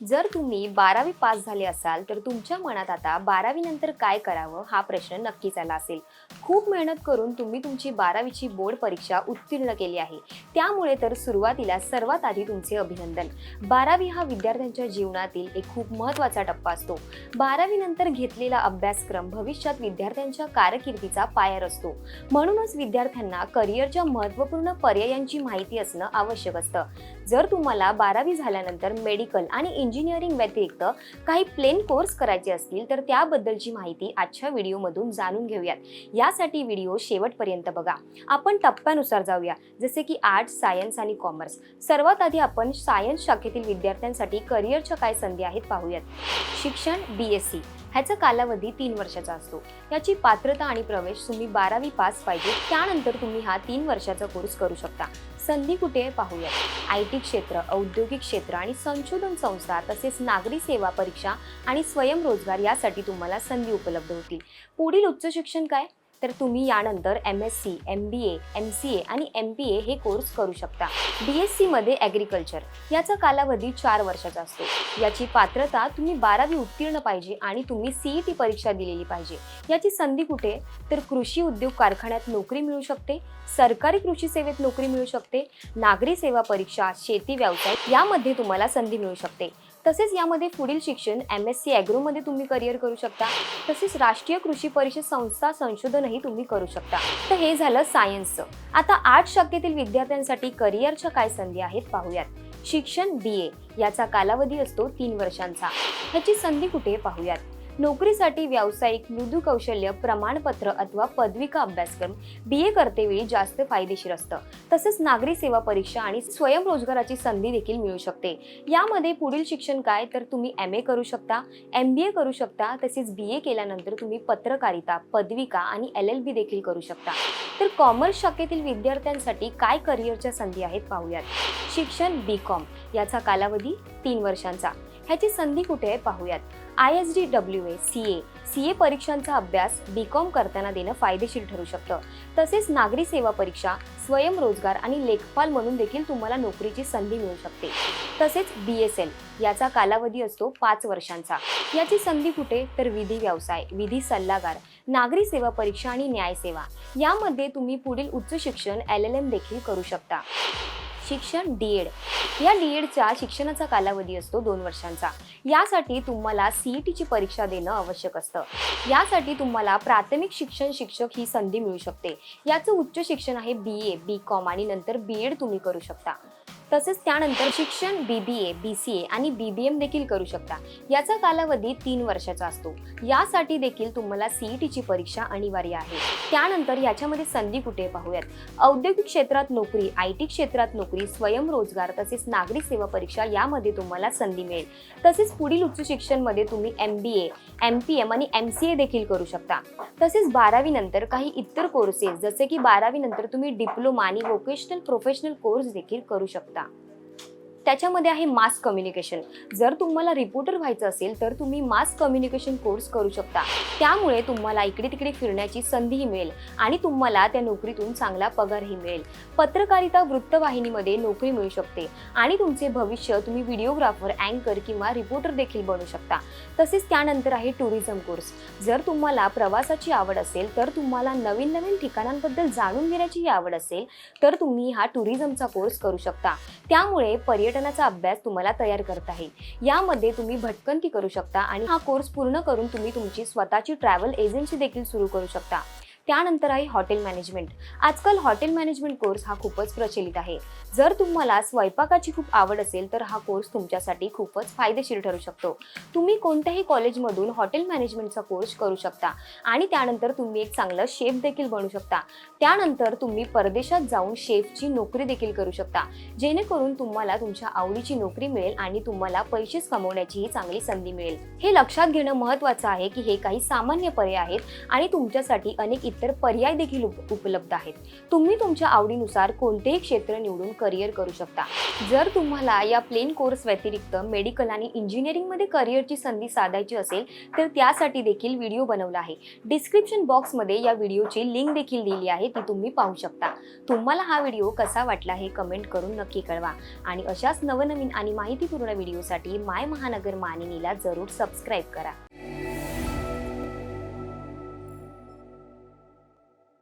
जर तुम्ही बारावी पास झाले असाल तर तुमच्या मनात आता बारावी नंतर काय करावं हा प्रश्न नक्कीच आला असेल. खूप मेहनत करून तुम्ही तुमची बारावीची बोर्ड परीक्षा उत्तीर्ण केली आहे. त्यामुळे तर सुरुवातीला सर्वात आधी तुमचे अभिनंदन. बारावी हा विद्यार्थ्यांच्या जीवनातील एक खूप महत्त्वाचा टप्पा असतो. बारावी नंतर घेतलेला अभ्यासक्रम भविष्यात विद्यार्थ्यांच्या कारकिर्दीचा पायर असतो. म्हणूनच विद्यार्थ्यांना करिअरच्या महत्त्वपूर्ण पर्यायांची माहिती असणं आवश्यक असतं. जर तुम्हाला बारावी झाल्यानंतर मेडिकल आणि इंजिनिअरिंग व्यतिरिक्त काही प्लेन कोर्स करायचे असतील तर त्याबद्दलची माहिती आजच्या व्हिडिओमधून जाणून घेऊयात. यासाठी व्हिडिओ शेवटपर्यंत बघा. आपण टप्प्यानुसार जाऊया. जसे की आर्ट्स सायन्स आणि कॉमर्स. सर्वात आधी आपण सायन्स शाखेतील विद्यार्थ्यांसाठी करिअरच्या काय संधी आहेत पाहूयात. शिक्षण बी एस सी ह्याचा कालावधी तीन वर्षाचा असतो. याची पात्रता आणि प्रवेश तुम्ही बारावी पास पाहिजे त्यानंतर तुम्ही हा तीन वर्षाचा कोर्स करू शकता. संधी कुठे आहे पाहूयात. आय टी क्षेत्र औद्योगिक क्षेत्र आणि संशोधन संस्था तसेच नागरी सेवा परीक्षा आणि स्वयंरोजगार यासाठी तुम्हाला संधी उपलब्ध होतील. पुढील उच्च शिक्षण काय? तर तुम्ही यानंतर M S C M B A M C A आणि एम पी ए हे कोर्स करू शकता. बी एस सीमध्ये ॲग्रिकल्चर याचा कालावधी चार वर्षाचा असतो. याची पात्रता तुम्ही बारावी उत्तीर्ण पाहिजे आणि तुम्ही सीई टी परीक्षा दिलेली पाहिजे. याची संधी कुठे? तर कृषी उद्योग कारखान्यात नोकरी मिळू शकते सरकारी कृषी सेवेत नोकरी मिळू शकते नागरी सेवा परीक्षा शेती व्यवसाय यामध्ये तुम्हाला संधी मिळू शकते. तसेच यामध्ये पुढील शिक्षण एम एस सी ॲग्रोमध्ये तुम्ही करिअर करू शकता. तसेच राष्ट्रीय कृषी परिषद संस्था संशोधनही तुम्ही करू शकता. तर हे झालं सायन्सचं आता आर्ट शाखेतील विद्यार्थ्यांसाठी करिअरच्या काय संधी आहेत पाहूयात. शिक्षण बी ए याचा कालावधी असतो तीन वर्षांचा. ह्याची संधी कुठे पाहूयात? नोकरीसाठी व्यावसायिक मृदू कौशल्य प्रमाणपत्र अथवा पदविका अभ्यासक्रम बी ए करतेवेळी जास्त फायदेशीर असतं. तसंच नागरी सेवा परीक्षा आणि स्वयंरोजगाराची संधी देखील मिळू शकते. यामध्ये पुढील शिक्षण काय तर तुम्ही एम ए करू शकता एम बी ए करू शकता तसेच बी ए केल्यानंतर तुम्ही पत्रकारिता पदविका आणि एल एल बी देखील करू शकता. तर कॉमर्स शाखेतील विद्यार्थ्यांसाठी काय करिअरच्या संधी आहेत पाहूयात. शिक्षण बी कॉम याचा कालावधी तीन वर्षांचा. ह्याची संधी कुठे आहे पाहूयात. I S D W A C A C A परीक्षांचा अभ्यास बी कॉम करताना देणं फायदेशीर ठरू शकतं. तसेच नागरी सेवा परीक्षा स्वयंरोजगार आणि लेखपाल म्हणून देखील तुम्हाला नोकरीची संधी मिळू शकते. तसेच बी एस एल याचा कालावधी असतो पाच वर्षांचा. याची संधी कुठे? तर विधी व्यवसाय विधी सल्लागार नागरी सेवा परीक्षा आणि न्यायसेवा यामध्ये तुम्ही पुढील उच्च शिक्षण एल एल एम देखील करू शकता. शिक्षण डी एड या डी एडच्या शिक्षणाचा कालावधी असतो दोन वर्षांचा. यासाठी तुम्हाला सी ई परीक्षा देणं आवश्यक असतं. यासाठी तुम्हाला प्राथमिक शिक्षण शिक्षक ही संधी मिळू शकते. याचं उच्च शिक्षण आहे बी ए बी कॉम आणि नंतर बी एड तुम्ही करू शकता. तसेच त्यानंतर शिक्षण बी बी ए बी सी ए आणि बी बी एम देखील करू शकता. याचा कालावधी तीन वर्षाचा असतो. यासाठी देखील तुम्हाला सीईटीची परीक्षा अनिवार्य आहे. त्यानंतर याच्यामध्ये संधी कुठे पाहूयात? औद्योगिक क्षेत्रात नोकरी आय टी क्षेत्रात नोकरी स्वयंरोजगार तसेच नागरी सेवा परीक्षा यामध्ये तुम्हाला संधी मिळेल. तसेच पुढील उच्च शिक्षणमध्ये तुम्ही M B A M P M आणि एम सी ए देखील करू शकता. तसेच बारावी नंतर काही इतर कोर्सेस जसे की बारावी नंतर तुम्ही डिप्लोमा आणि वोकेशनल प्रोफेशनल कोर्स देखील करू शकता. त्याच्यामध्ये आहे मास कम्युनिकेशन जर तुम्हाला रिपोर्टर व्हायचं असेल तर तुम्ही मास कम्युनिकेशन कोर्स करू शकता. त्यामुळे तुम्हाला इकडे तिकडे फिरण्याची संधीही मिळेल आणि तुम्हाला त्या नोकरीतून चांगला पगारही मिळेल. पत्रकारिता वृत्तवाहिनीमध्ये नोकरी मिळू शकते आणि तुमचे भविष्य तुम्ही व्हिडिओग्राफर अँकर किंवा रिपोर्टर देखील बनू शकता. तसेच त्यानंतर आहे टुरिझम कोर्स जर तुम्हाला प्रवासाची आवड असेल तर तुम्हाला नवीन नवीन ठिकाणांबद्दल जाणून घेण्याची आवड असेल तर तुम्ही हा टुरिझमचा कोर्स करू शकता. त्यामुळे पर्यटनाचा अभ्यास तुम्हाला तयार करता येईल यामध्ये तुम्ही भटकंती करू शकता आणि हा कोर्स पूर्ण करून तुम्ही तुमची स्वतःची ट्रॅव्हल एजन्सी देखील सुरू करू शकता. त्यानंतर आहे हॉटेल मॅनेजमेंट. आजकाल हॉटेल मॅनेजमेंट कोर्स हा खूपच प्रचलित आहे. जर तुम्हाला स्वयंपाकाची खूप आवड असेल तर हा कोर्स तुमच्यासाठी खूपच फायदेशीर ठरू शकतो. तुम्ही कोणत्याही कॉलेजमधून हॉटेल मॅनेजमेंटचा कोर्स करू शकता आणि त्यानंतर तुम्ही एक चांगलं शेफ देखील बनू शकता. त्यानंतर तुम्ही परदेशात जाऊन शेफची नोकरी देखील करू शकता. जेणेकरून तुम्हाला तुमच्या आवडीची नोकरी मिळेल आणि तुम्हाला पैसेच कमवण्याचीही चांगली संधी मिळेल. हे लक्षात घेणं महत्त्वाचं आहे की हे काही सामान्य पर्याय आहेत आणि तुमच्यासाठी अनेक इतर पर्याय देखील उप- उपलब्ध आहेत. तुम्ही तुमच्या आवडीनुसार कोणतेही क्षेत्र निवडून करिअर करू शकता. जर तुम्हाला या प्लेन कोर्स व्यतिरिक्त मेडिकल आणि इंजिनिअरिंगमध्ये करिअरची संधी साधायची असेल तर त्यासाठी देखील व्हिडिओ बनवला आहे. डिस्क्रिप्शन बॉक्समध्ये या व्हिडिओची लिंक देखील दिली आहे ती तुम्ही पाहू शकता. तुम्हाला हा व्हिडिओ कसा वाटला हे कमेंट करून नक्की कळवा. आणि अशाच नवनवीन आणि माहितीपूर्ण व्हिडिओसाठी माय महानगर मानिनीला जरूर सबस्क्राईब करा.